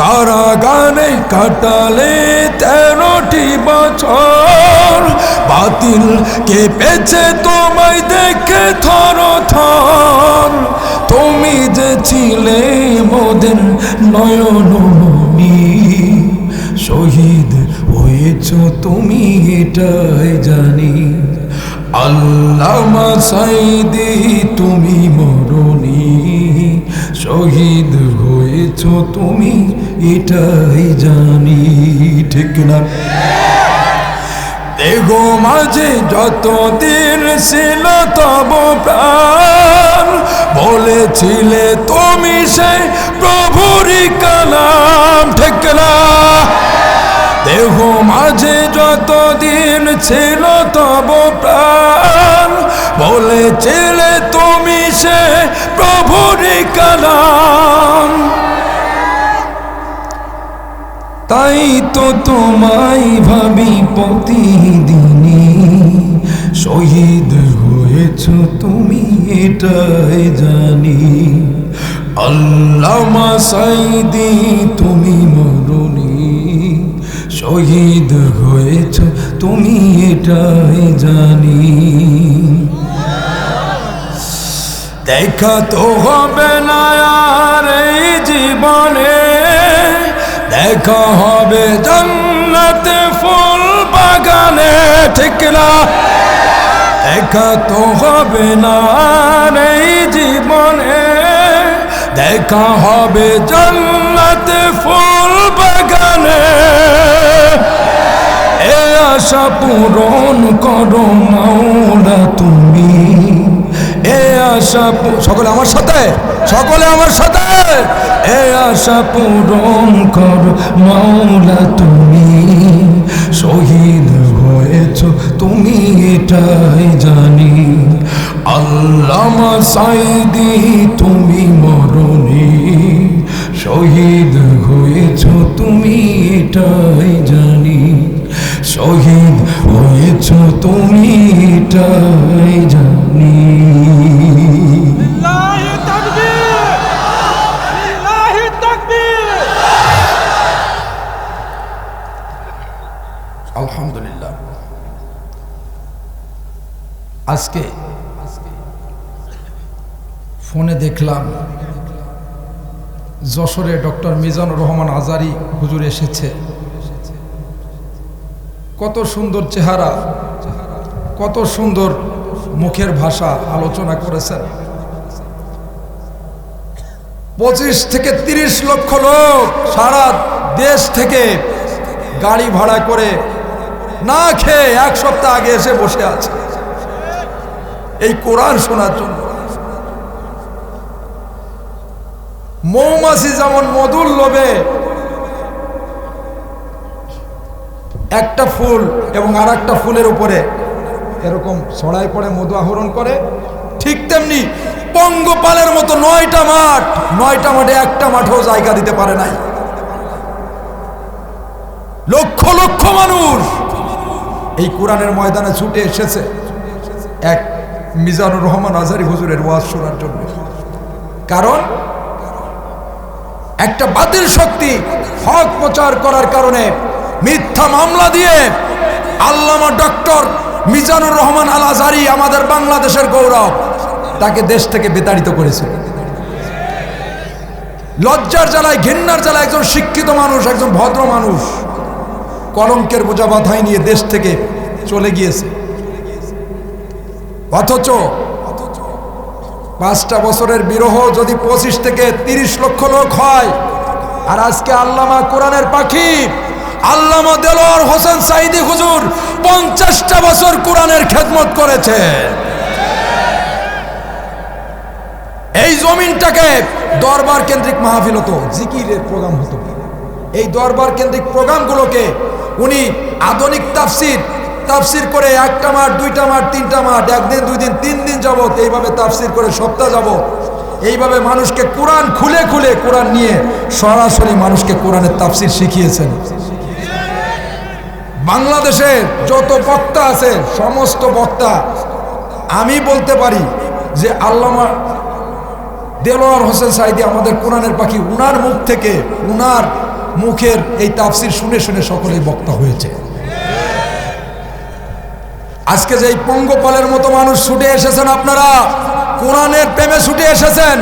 কারাগারে কাটালে তেরোটি বছর। বাতিল কে কেঁপেছে তোমায় দেখে থর থর তুমি যে ছিলে মোদের নয়নমণি, শহীদ হয়েছ তুমি এটাই জানি। আল্লামা সাইদি তুমি মরণি, শহীদ হয়েছ তুমি এটাই জানি, ঠিক না? দেগো মাঝে যত দিন ছিল তব প্রাণ, বলেছিলে তুমি সে প্রভুরি কালাম, ঠিক না? দেহ মাঝে যতদিন ছিল তব প্রাণ। বলেছিলে তুমি সে প্রভুরি কালাম। তাই তো তোমায় ভাবি প্রতিদিনই। শহীদ হয়েছ তুমি, এটাই জানি। আল্লামা সাইদি তুমি মরুনি শহীদ হয়েছ, তুমি এটাই জানি। দেখা তো হবে না এই জীবনে, দেখা হবে জন্নতে ফুল বাগানে, ঠিক না? দেখা তো হবে না এই জীবনে, দেখা হবে জন্নতে ফুল বাগানে এ আশা পূরণ করো মাওলা তুমি। এ আশা সকলে আমার সাথে, সকলে আমার সাথে। এ আশা পূরণ কর মাওলা তুমি। শহীদ হয়েছ, তুমি এটাই জানি। আল্লামা সাইদি, তুমি মরণি। শহীদ হয়েছ তুমি এটাই জানি। শহীদ হয়েছ তুমি এটাই জানি। আলহামদুলিল্লাহ। আজকে ফোনে দেখলাম যশোরে ডক্টর মিজানুর রহমান আজারি হুজুর এসেছে। কত সুন্দর চেহারা, কত সুন্দর মুখের ভাষা আলোচনা করেছেন। পঁচিশ থেকে তিরিশ লক্ষ লোক সারা দেশ থেকে গাড়ি ভাড়া করে না খেয়ে এক সপ্তাহ আগে এসে বসে আছে। এই কোরআন শোনার জন্য। মৌমাছি যেমন মধুর লোভে, একটা ফুল এবং আর ফুলের উপরে এরকম ছড়াই পড়ে, মধু আহরণ করে, ঠিক তেমনি পঙ্গপালের মতো নয়টা মাঠ, নয়টা মাঠে একটা মাঠেও জায়গা দিতে পারে নাই। লক্ষ লক্ষ মানুষ এই কোরআনের ময়দানে ছুটে এসেছে। এক মিজানুর রহমান আজারি হুজুরের ওয়াজ শোনার জন্য। কারণ একটা বাতিল শক্তি হক প্রচার করার কারণে মিথ্যা মামলা দিয়ে আল্লামা ডক্টর মিজানুর রহমান আল আজারি আমাদের বাংলাদেশের গৌরব তাকে দেশ থেকে বিতাড়িত করেছে। লজ্জার জ্বালায়, ঘেন্নার জ্বালায় একজন শিক্ষিত মানুষ, একজন ভদ্র মানুষ কলঙ্কের বোঝা মাথায় নিয়ে দেশ থেকে চলে গিয়েছে। অথচ পাঁচটা বছরের বিরহ যদি পঁচিশ থেকে তিরিশ লক্ষ লোক হয়, আর আজকে আল্লামা কোরআনের পাখি, আল্লামা দেলোয়ার হোসেন সাইদি হুজুর পঞ্চাশটা বছর কোরআনের খেদমত করেছে। এই জমিনটাকে দরবার কেন্দ্রিক মাহফিল হতো, জিকিরের প্রোগ্রাম হতো। এই দরবার কেন্দ্রিক প্রোগ্রামগুলোকে উনি আধুনিক তাফসির তাফসির করে একটা মাঠ, দুইটা মাঠ, তিনটা মাঠ, একদিন দুই দিন তিন দিন যাবত এইভাবে তাফসির করে সপ্তাহ যাবত এইভাবে মানুষকে কোরআন খুলে খুলে কোরআন নিয়ে সরাসরি মানুষকে কোরআনের তাফসির শিখিয়েছেন। বাংলাদেশে যত বক্তা আছে, সমস্ত বক্তা, আমি বলতে পারি যে আল্লামা দেলোয়ার হোসেন সাইদি আমাদের কোরআনের পাখি, উনার মুখ থেকে, উনার মুখের এই তাফসির শুনে শুনে সকলেই বক্তা হয়েছে। আজকে যে পঙ্গপালের মতো মানুষ ছুটে এসেছেন আপনারা, কোরআনের প্রেমে ছুটে এসেছেন।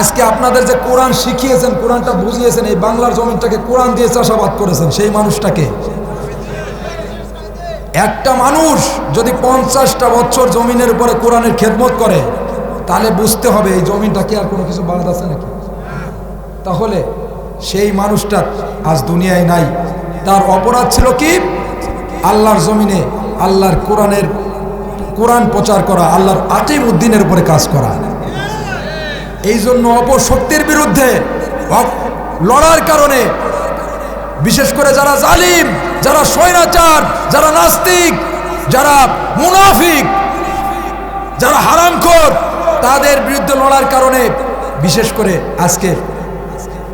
আজকে আপনাদের যে কোরআন শিখিয়েছেন, কোরআনটা বুঝিয়েছেন, এই বাংলার জমিনটাকে কোরআন দিয়ে চাষাবাদ করেছেন, সেই মানুষটাকে। একটা মানুষ যদি পঞ্চাশটা বছর জমিনের উপরে কোরআনের খেদমত করে, তাহলে বুঝতে হবে এই জমিনটা কি আর কোনো কিছু বাদ আছে নাকি? তাহলে সেই মানুষটা আজ দুনিয়ায় নাই। তার অপরাধ ছিল কি? আল্লাহর জমিনে আল্লাহর কোরআনের কোরআন প্রচার করা, আল্লাহর আটিম উদ্দিনের উপরে কাজ করা। এই জন্য অপশক্তির বিরুদ্ধে লড়ার কারণে, বিশেষ করে যারা জালিম, যারা স্বৈরাচার, যারা নাস্তিক, যারা মুনাফিক, যারা হারামখোর, তাদের বিরুদ্ধে লড়ার কারণে, বিশেষ করে আজকে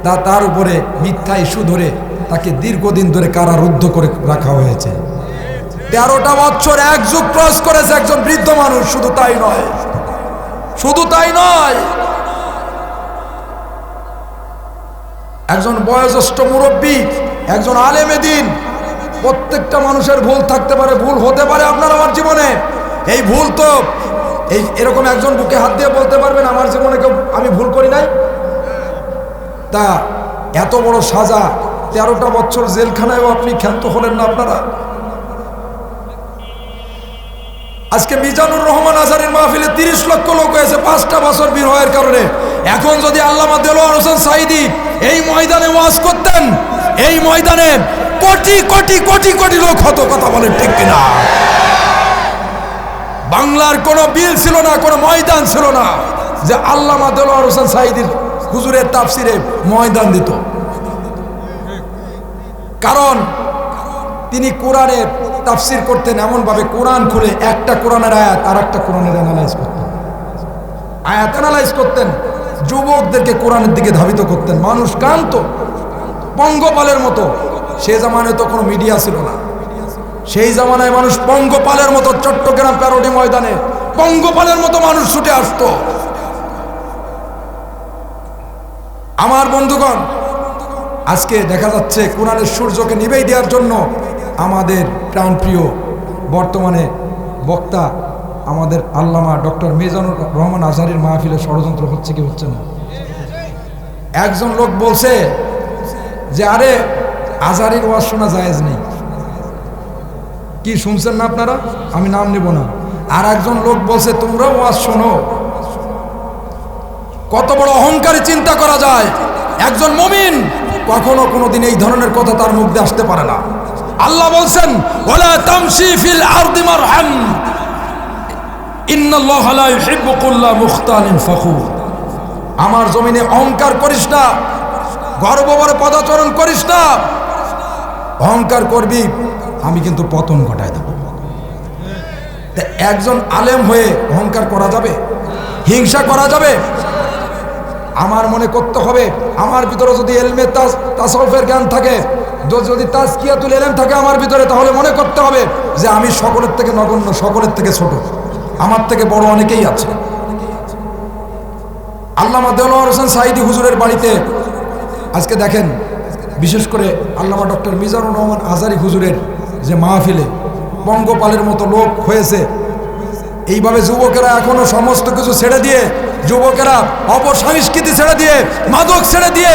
তা তার উপরে মিথ্যা ইস্যু ধরে তাকে দীর্ঘদিন ধরে কারারুদ্ধ করে রাখা হয়েছে। তেরোটা বছর এক যুগ ক্রস করেছে একজন বৃদ্ধ মানুষ, শুধু তাই নয়। শুধু তাই নয়। একজন বয়োজ্যেষ্ঠ মুরব্বী, একজন আলেমে দিন, প্রত্যেকটা মানুষের ভুল থাকতে পারে, ভুল হতে পারে আপনার আমার জীবনে। এই ভুল তো এই এরকম একজন বুকে হাত দিয়ে বলতে পারবেন, আমার জীবনে কেউ আমি ভুল করি নাই? তা এত বড় সাজা, তেরোটা বছর জেলখানায়ও আপনি ক্ষান্ত হলেন না আপনারা? আজকে মিজানুর রহমান আজারের মাহফিলে তিরিশ লক্ষ লোক হয়েছে, পাঁচটা বছর বীর হওয়ার কারণে। এখন যদি আল্লামা দেলোয়ার হোসেন সাইদি এই ময়দানে ওয়াজ করতেন, এই ময়দানে কোটি কোটি কোটি কোটি লোক হতো, কথা বলেন ঠিক কিনা? বাংলার কোনো বিল ছিল না, কোনো ময়দান ছিল না যে আল্লামা দেলোয়ার হোসেন সাইদির হুজুরের তাফসিরে ময়দান দিত। কারণ তিনি কোরআনের তাফসির করতেন এমনভাবে কোরআন খুলে একটা কোরআনের আয়াত আর একটা কোরআনের অ্যানালাইজ করতেন। আয়াত অ্যানালাইজ করতেন, যুবকদেরকে কোরআনের দিকে ধাবিত করতেন। মানুষ কান্ত পঙ্গপালের মতো। সে জামানায় তো কোনো মিডিয়া ছিল না। সেই জামানায় মানুষ পঙ্গপালের মতো চট্টগ্রাম প্যারোডি ময়দানে পঙ্গপালের মতো মানুষ ছুটে আসতো। আমার বন্ধুগণ, আজকে দেখা যাচ্ছে কোরআনের সূর্যকে নিবেই দেওয়ার জন্য আমাদের প্রাণপ্রিয় বর্তমানে বক্তা আমাদের আল্লামা ডক্টর মিজানুর রহমান আজহারির মাহফিলে ষড়যন্ত্র হচ্ছে কি হচ্ছে না? একজন লোক বলছে যে, আরে, আজহারির ওয়াজ শোনা জায়েজ নেই। কি শুনছেন না আপনারা? আমি নাম নেব না। আর একজন লোক বলছে, তোমরা ওয়াজ শোনো। কত বড় অহংকারী চিন্তা করা যায়। একজন মমিন কখনো কোনোদিন এই ধরনের কথা তার মুখ দিয়ে আসতে পারে না। আল্লাহ বলছেন ফিল আমার জমিনে অহংকার করিস না গর্বভরে পদাচরণ করিস না। অহংকার করবি, আমি কিন্তু পতন ঘটায় দেব। একজন আলেম হয়ে অহংকার করা যাবে? হিংসা করা যাবে? আমার মনে করতে হবে, আমার ভিতরে যদি এলমে তাস তাসফের জ্ঞান থাকে যদি তাজকিয়াতুল এলেম থাকে আমার ভিতরে, তাহলে মনে করতে হবে যে আমি সকলের থেকে নগণ্য, সকলের থেকে ছোট। আমার থেকে বড় অনেকেই আছে। আল্লামা দেলোয়ার হোসেন সাইদি হুজুরের বাড়িতে, আজকে দেখেন, বিশেষ করে আল্লামা ডক্টর মিজানুর রহমান আজারি হুজুরের যে মাহফিলে পঙ্গপালের মতো লোক হয়েছে, এইভাবে যুবকেরা এখনও সমস্ত কিছু ছেড়ে দিয়ে যুবকেরা অপর অপসংস্কৃতি ছেড়ে দিয়ে, মাদক ছেড়ে দিয়ে,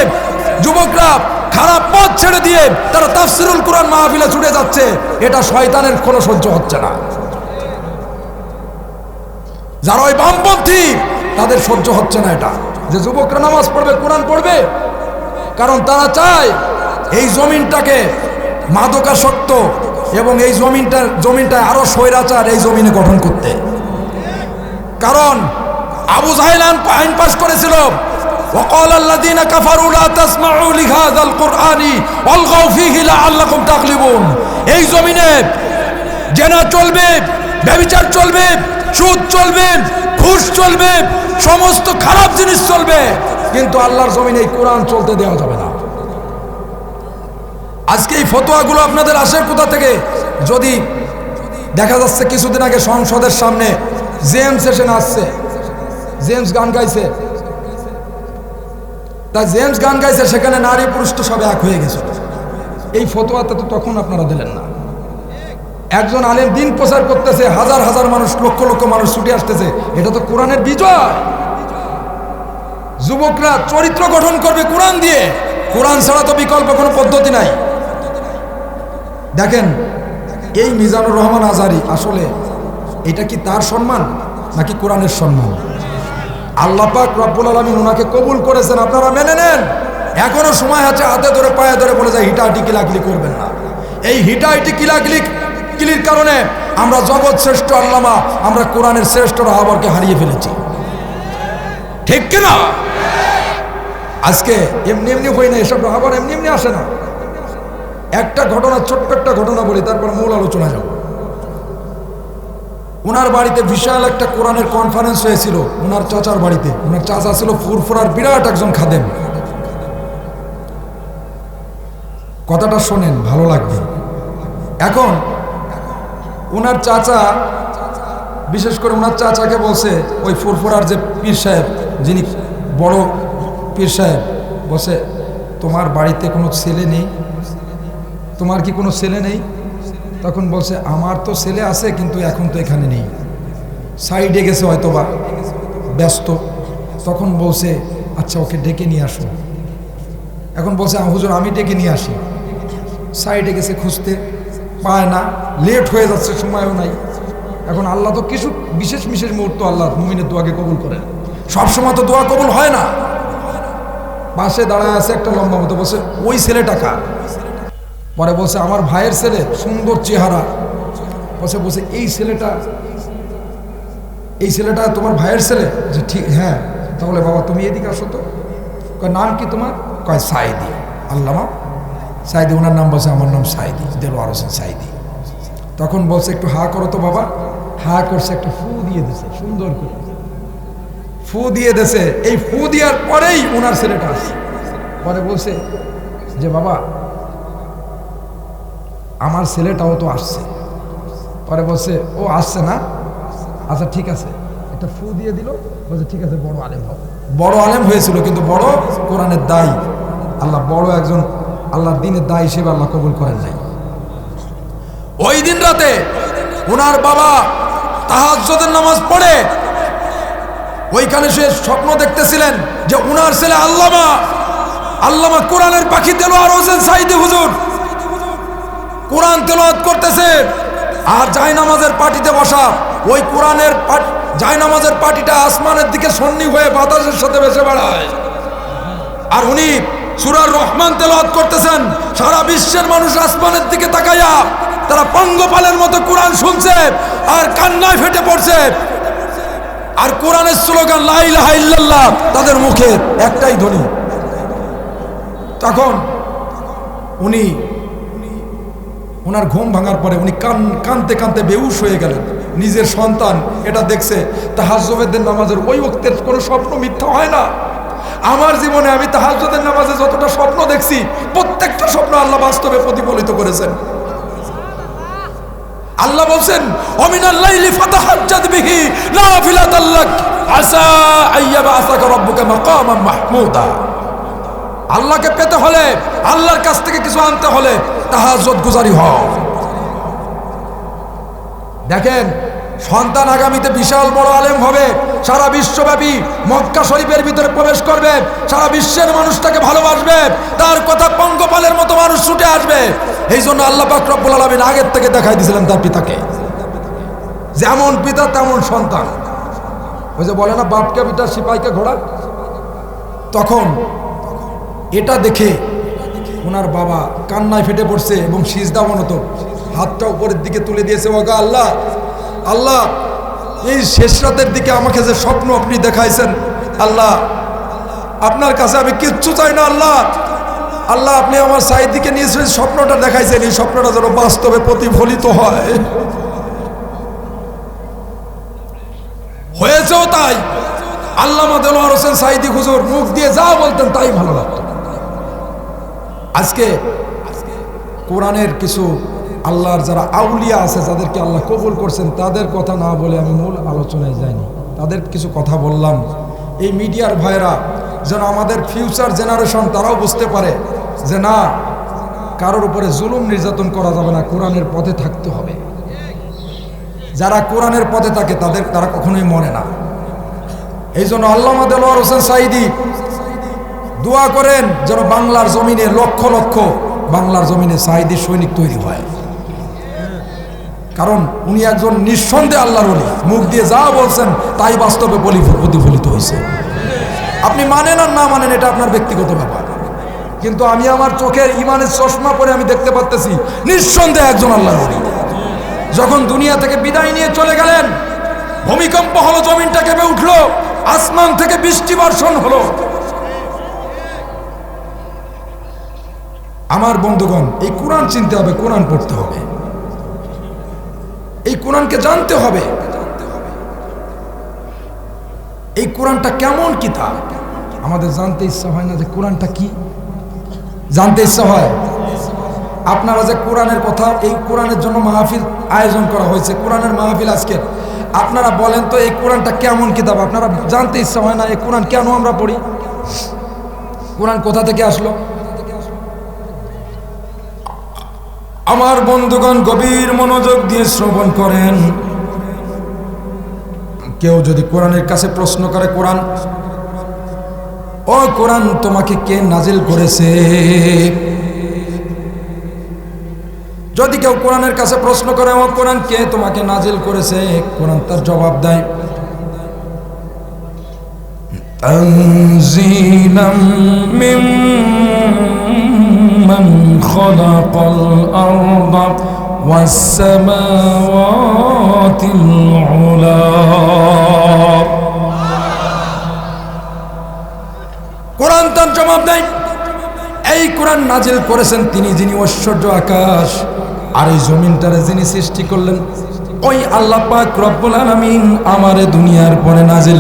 যুবকরা খারাপ পথ ছেড়ে দিয়ে তারা তাফসিরুল কোরআন মাহফিলে ছুটে যাচ্ছে। এটা শয়তানের কোনো সহ্য হচ্ছে না। যারা ওই বামপন্থী, তাদের সহ্য হচ্ছে না এটা। যে যুবকরা নামাজ পড়বে, কোরআন পড়বে, কারণ তারা চায় এই জমিনটাকে মাদকাসক্ত এবং এই জমিনটার, জমিনটায় আরও স্বৈরাচার এই জমিনে গঠন করতে। কারণ আবু জাহেলান আইন পাশ করেছিল وقال الذين كفروا لا تسمعوا لهذا القرآن والغوا فيه لعلكم تغلبون এই জমিনে জেনা চলবে ব্যভিচার চলবে সুদ চলবে ঘুষ চলবে সমস্ত খারাপ জিনিস চলবে কিন্তু আল্লাহর জমিনে এই কোরআন চলতে দেওয়া যাবে না আজকে এই ফতোয়াগুলো আপনাদের আসে কোথা থেকে যদি দেখা যাচ্ছে কিছুদিন আগে সংসদের সামনে জেমস এসে নাচছে জেমস গান গাইছে। তা জেমস গান গাইছে, সেখানে নারী পুরুষ তো সবে এক হয়ে গেছে। এই ফতোয়াটা তো তখন আপনারা দিলেন না। একজন আলেম দিন প্রচার করতেছে, হাজার হাজার মানুষ, লক্ষ লক্ষ মানুষ ছুটে আসতেছে। এটা তো কোরআনের বিজয়। যুবকরা চরিত্র গঠন করবে কোরআন দিয়ে। কোরআন ছাড়া তো বিকল্প কোনো পদ্ধতি নাই। দেখেন, এই মিজানুর রহমান আজারি আসলে এটা কি তার সম্মান নাকি কোরআনের সম্মান? আল্লাহ পাক রব্বুল আলমিন ওনাকে কবুল করেছেন, আপনারা মেনে নেন। এখনও সময় আছে হাতে ধরে, পায়ে ধরে বলে যায় হিটাহিটি কিলাকিলি করবেন না। এই হিটাহিটি কিলাকিলি, কিলির কারণে আমরা জগৎ শ্রেষ্ঠ আল্লামা, আমরা কোরআনের শ্রেষ্ঠ রাহাবরকে হারিয়ে ফেলেছি। ঠিক কিনা? আজকে এমনি এমনি হই না, এসব রাহাবর এমনি এমনি আসে না। একটা ঘটনা, ছোট্ট একটা ঘটনা বলি, তারপর মূল আলোচনা যাব। ওনার বাড়িতে বিশাল একটা কোরআনের কনফারেন্স হয়েছিল। ওনার চাচার বাড়িতে। ওনার চাচা ছিল ফুরফুরার বিরাট একজন খাদেম। কথাটা শোনেন, ভালো লাগবে। এখন ওনার চাচা, বিশেষ করে ওনার চাচাকে বলছে, ওই ফুরফুরার যে পীর সাহেব, যিনি বড় পীর সাহেব বসে তোমার বাড়িতে কোনো ছেলে নেই? তোমার কি কোনো ছেলে নেই? তখন বলছে, আমার তো ছেলে আছে, কিন্তু এখন তো এখানে নেই। সাইডে গেছে হয়তো বা ব্যস্ত। তখন বলছে আচ্ছা ওকে ডেকে নিয়ে আসো। এখন বলছে হুজুর, আমি ডেকে নিয়ে আসি। সাইডে গেছে খুঁজতে, পায় না, লেট হয়ে যাচ্ছে, সময়ও নাই। এখন আল্লাহ তো কিছু, বিশেষ বিশেষ মুহূর্ত আল্লাহ মুমিনের দোয়াকে কবুল করেন। সবসময় তো দোয়া কবুল হয় না। পাশে দাঁড়ায় আছে একটা লম্বা মতো বলছে, ওই ছেলেটা কার? পরে বলছে, আমার ভাইয়ের ছেলে, সুন্দর চেহারা। বলছে বলছে, এই ছেলেটা এই ছেলেটা তোমার ভাইয়ের ছেলে? যে ঠিক হ্যাঁ। তাহলে বাবা, তুমি এদিকে আসো তো। নাম কি তোমার? কয়, সাইদি, আল্লামা। সাইদি, ওনার নাম বলছে, আমার নাম সাইদি, দেলোয়ার হোসেন সাইদি। তখন বলছে, একটু হা করো তো বাবা। হা করছে, একটা ফু দিয়ে দিছে, সুন্দর করে। ফু দিয়ে দেছে, এই ফু দেওয়ার পরেই ওনার ছেলেটা আসছে। পরে বলছে যে, বাবা আমার ছেলেটাও তো আসছে। পরে বলছে, ও আসছে না? আচ্ছা ঠিক আছে। একটা ফু দিয়ে দিল, বলছে, ঠিক আছে, বড় আলেম হবে বড় আলেম হয়েছিল, কিন্তু বড় কোরআনের দায়ী। আল্লাহ বড় একজন, আল্লাহর দিনের দায় হিসেবে আল্লাহ কবুল করেন নাই। ওই দিন রাতে ওনার বাবা তাহাজ্জুদের নামাজ পড়ে। ওইখানে সে স্বপ্ন দেখতেছিলেন যে উনার ছেলে আল্লামা আল্লামা কোরআনের পাখি দেলোয়ার হোসেন সাইদি হুজুর কোরআন তেলাওয়াত করতেছে আর জায়নামাজের পার্টিতে বসা। ওই কোরআনের জায়নামাজের পার্টিটা আসমানের দিকে সন্নি হয়ে বাতাসের সাথে ভেসে বেড়ায়। আর উনি সুরার রহমান তেলাওয়াত করতেছেন। সারা বিশ্বের মানুষ আসমানের দিকে তাকাইয়া তারা পঙ্গপালের মতো কোরআন শুনছে আর কান্নায় ফেটে পড়ছে। আর কোরআনের স্লোগান, লা ইলাহা ইল্লাল্লাহ তাদের মুখে একটাই ধ্বনি। তখন উনি ওনার ঘুম ভাঙার পরে উনি কান, কানতে কানতে বেউস হয়ে গেলেন। নিজের সন্তান এটা দেখছে, তাহাজ্জুদের নামাজের ওই ওক্তের কোনো স্বপ্ন মিথ্যা হয় না। আমার জীবনে আমি তাহাজ্জুদের নামাজে যতটা স্বপ্ন দেখছি, প্রত্যেকটা স্বপ্ন আল্লাহ বাস্তবে প্রতিফলিত করেছেন। আল্লাহ বলছেন আসা আল্লাহকে পেতে হলে, আল্লাহর কাছ থেকে কিছু আনতে হলে তাহাজ্জুদ গুজারি হও। দেখেন, সন্তান আগামীতে বিশাল বড় আলেম হবে, সারা বিশ্বব্যাপী মক্কা শরীফের ভিতরে প্রবেশ করবে, সারা বিশ্বের মানুষটাকে ভালোবাসবে, তার কথা পঙ্গপালের মতো মানুষ ছুটে আসবে। এই জন্য আল্লাহ পাক রব্বুল আলমিন আগের থেকে দেখাই দিয়েছিলেন তার পিতাকে। যেমন পিতা, তেমন সন্তান। ওই যে বলে না, বাপকে পিতা সিপাইকে ঘোড়া? তখন এটা দেখে ওনার বাবা কান্নায় ফেটে পড়ছে এবং সিজদা মনত হাতটা উপরের দিকে তুলে দিয়েছে, ওগা আল্লাহ আল্লাহ, এই শেষ রাতের দিকে আমাকে যে স্বপ্ন আপনি দেখাইছেন, আল্লাহ, আপনার কাছে আমি কিচ্ছু চাই না, আল্লাহ। আল্লাহ, আপনি আমার সাইদিকে নিয়ে এসে স্বপ্নটা দেখাইছেন, এই স্বপ্নটা যেন বাস্তবে প্রতিফলিত হয়। হয়েছেও তাই। আল্লাহ দেলোয়ার হোসেন সাইদি হুজুর মুখ দিয়ে যা বলতেন তাই ভালো লাগতো। আজকে কোরআনের কিছু আল্লাহর যারা আউলিয়া আছে, যাদেরকে আল্লাহ কবুল করছেন, তাদের কথা না বলে আমি মূল আলোচনায় যাইনি। তাদের কিছু কথা বললাম। এই মিডিয়ার ভাইরা যেন আমাদের ফিউচার জেনারেশন তারাও বুঝতে পারে যে না, কারোর উপরে জুলুম নির্যাতন করা যাবে না, কোরআনের পথে থাকতে হবে। যারা কোরআনের পথে থাকে, তাদের, তারা কখনোই মরে না। এই জন্য আল্লাহ দেলোয়ার হোসেন সাইদি দোয়া করেন যেন বাংলার জমিনে লক্ষ লক্ষ বাংলার জমিনে সাইদি সৈনিক তৈরি হয়। কারণ উনি একজন নিঃসন্দেহে আল্লাহর ওলি। মুখ দিয়ে যা বলছেন তাই বাস্তবে প্রতিফলিত হয়েছে। আপনি মানেন আর না মানেন এটা আপনার ব্যক্তিগত ব্যাপার। কিন্তু আমি আমার চোখের ইমানের চশমা পরে আমি দেখতে পাচ্তেছি নিঃসন্দেহে একজন আল্লাহর ওলি। যখন দুনিয়া থেকে বিদায় নিয়ে চলে গেলেন, ভূমিকম্প হলো, জমিনটা কেঁপে উঠল, আসমান থেকে বৃষ্টি বর্ষণ হলো। আমার বন্ধুগণ, এই কোরআন চিনতে হবে, কোরআন পড়তে হবে। এই কোরআনকে জানতে হবে। এই কোরআনটা কেমন কিতাব? আমাদের জানতে ইচ্ছা হয় না যে কোরআনটা কি। জানতে ইচ্ছা হয়। আপনারা যে কোরআনের কথা, এই কোরআনের জন্য মাহফিল আয়োজন করা হয়েছে, কোরআনের মাহফিল আজকে। আপনারা বলেন তো, এই কোরআনটা কেমন কিতাব? আপনারা জানতে ইচ্ছা হয় না, এই কোরআন কেন আমরা পড়ি? কোরআন কোথা থেকে আসলো? আমার বন্ধুগণ গভীর মনোযোগ দিয়ে শ্রবণ করেন কেউ যদি কোরআনের কাছে প্রশ্ন করে কোরআন ও কোরআন তোমাকে কে নাজিল করেছে যদি কেউ কোরআনের কাছে প্রশ্ন করে ও কোরআন কে তোমাকে নাজিল করেছে কোরআন তার জবাব দেয় تنزيلا ممن خلق الأرض والسماوات العلا কোরআন তার জবাব দেয় এই কোরআন নাজিল করেছেন তিনি যিনি ঐশ্বর্য আকাশ আর এই জমিনটারে যিনি সৃষ্টি করলেন ওই আল্লাহ পাক রব্বুল আলামিন আমারে দুনিয়ার পরে নাজিল